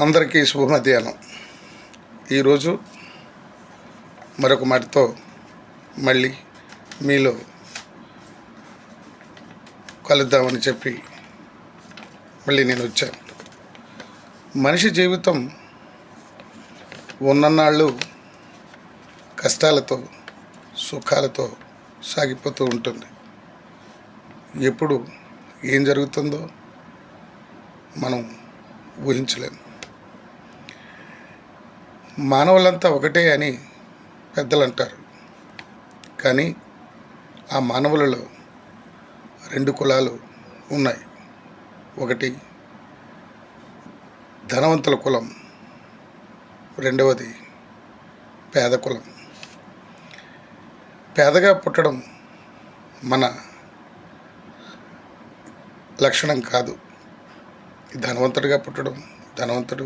అందరికీ శుభమధ్యాహ్నం. ఈరోజు మరొక మాటతో మళ్ళీ మీలో కలుద్దామని చెప్పి మళ్ళీ నేను వచ్చాను. మనిషి జీవితం ఉన్ననాళ్ళు కష్టాలతో సుఖాలతో సాగిపోతూ ఉంటుంది. ఎప్పుడు ఏం జరుగుతుందో మనం ఊహించలేము మానవులంతా ఒకటే అని పెద్దలు అంటారు కానీ ఆ మానవులలో రెండు కులాలు ఉన్నాయి. ఒకటి ధనవంతుల కులం రెండవది పేద కులం. పేదగా పుట్టడం మన లక్షణం కాదు. ధనవంతుడిగా పుట్టడం ధనవంతుడి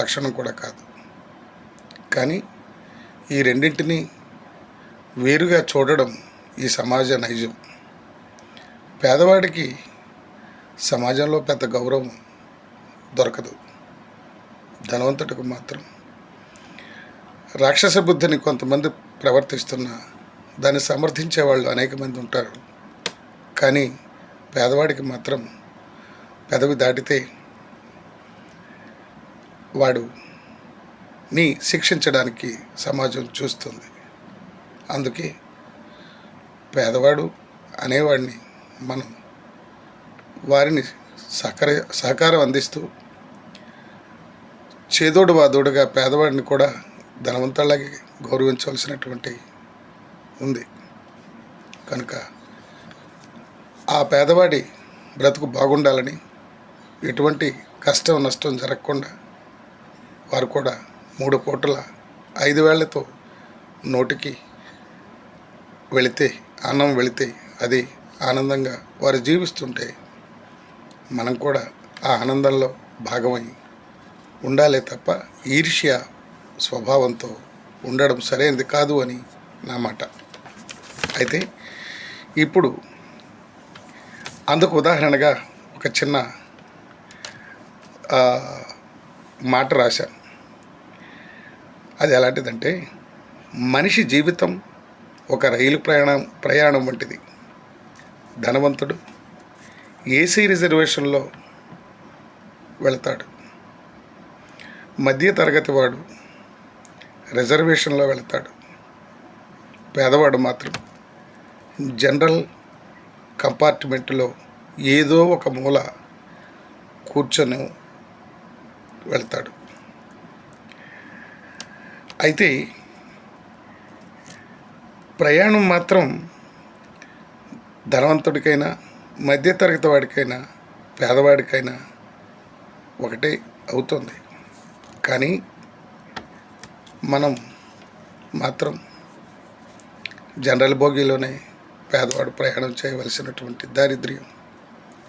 లక్షణం కూడా కాదు. కానీ ఈ రెండింటినీ వేరుగా చూడడం ఈ సమాజ నైజం. పేదవాడికి సమాజంలో పెద్ద గౌరవం దొరకదు. ధనవంతుడికి మాత్రం. రాక్షస బుద్ధిని కొంతమంది ప్రవర్తిస్తున్న దాన్ని సమర్థించే వాళ్ళు అనేక మంది ఉంటారు. కానీ పేదవాడికి మాత్రం పెదవి దాటితే వాడు ని శిక్షించడానికి సమాజం చూస్తుంది. అందుకే పేదవాడు అనేవాడిని మనం వారిని సహకార సహకారం అందిస్తూ చేదోడు వాదోడుగా పేదవాడిని కూడా ధనవంతులాగే గౌరవించవలసినటువంటి ఉంది. కనుక ఆ పేదవాడి బ్రతుకు బాగుండాలని ఎటువంటి కష్టం నష్టం జరగకుండా వారు కూడా మూడు పూటల ఐదు వేళ్ళతో నోటికి వెళితే అన్నం వెళితే అది ఆనందంగా వారు జీవిస్తుంటే మనం కూడా ఆ ఆనందంలో భాగమై ఉండాలే తప్ప ఈర్ష్య స్వభావంతో ఉండడం సరైనది కాదు అని నా మాట. అయితే ఇప్పుడు అందుకు ఉదాహరణగా ఒక చిన్న మాట రాశాను అది ఎలాంటిదంటే మనిషి జీవితం ఒక రైలు ప్రయాణం ప్రయాణం వంటిది. ధనవంతుడు ఏసీ రిజర్వేషన్లో వెళతాడు. మధ్య తరగతి వాడు రిజర్వేషన్లో వెళతాడు. పేదవాడు మాత్రం జనరల్ కంపార్ట్మెంట్లో ఏదో ఒక మూల కూర్చొని వెళ్తాడు. అయితే ప్రయాణం మాత్రం ధనవంతుడికైనా మధ్యతరగతి వాడికైనా పేదవాడికైనా ఒకటే అవుతుంది. కానీ మనం మాత్రం జనరల్ బోగీలోనే పేదవాడు ప్రయాణం చేయవలసినటువంటి దారిద్ర్యం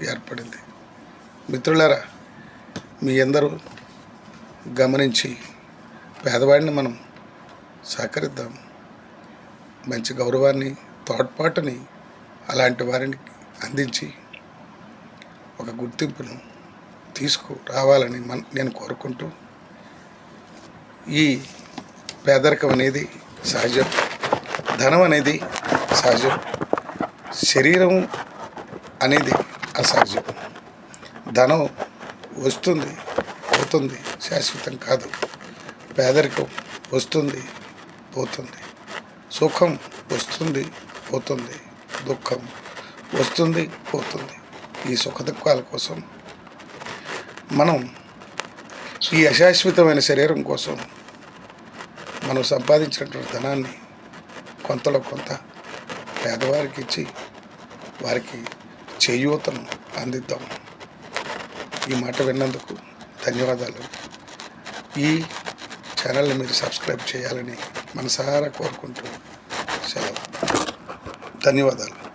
ఏర్పడింది. మిత్రులారా మీ అందరూ గమనించి పేదవాడిని మనం సహకరిద్దాం. మంచి గౌరవాన్ని తోడ్పాటుని అలాంటి వారిని అందించి ఒక గుర్తింపును తీసుకు రావాలని మన నేను కోరుకుంటూ ఈ పేదరికం అనేది సహజం. ధనం అనేది సహజం. శరీరం అనేది అసహజం. ధనం వస్తుంది పోతుంది శాశ్వతం కాదు. పేదరికం వస్తుంది పోతుంది. సుఖం వస్తుంది పోతుంది. దుఃఖం వస్తుంది పోతుంది. ఈ సుఖ దుఃఖాల కోసం మనం ఈ అశాశ్వతమైన శరీరం కోసం మనం సంపాదించినటువంటి ధనాన్ని కొంతలో కొంత పేదవారికి ఇచ్చి వారికి చేయూతను అందిద్దాం. ఈ మాట విన్నందుకు ధన్యవాదాలు. ఈ ఛానల్ని మీరు సబ్స్క్రైబ్ చేయాలని మనసారా కోరుకుంటూ సెలవు. ధన్యవాదాలు.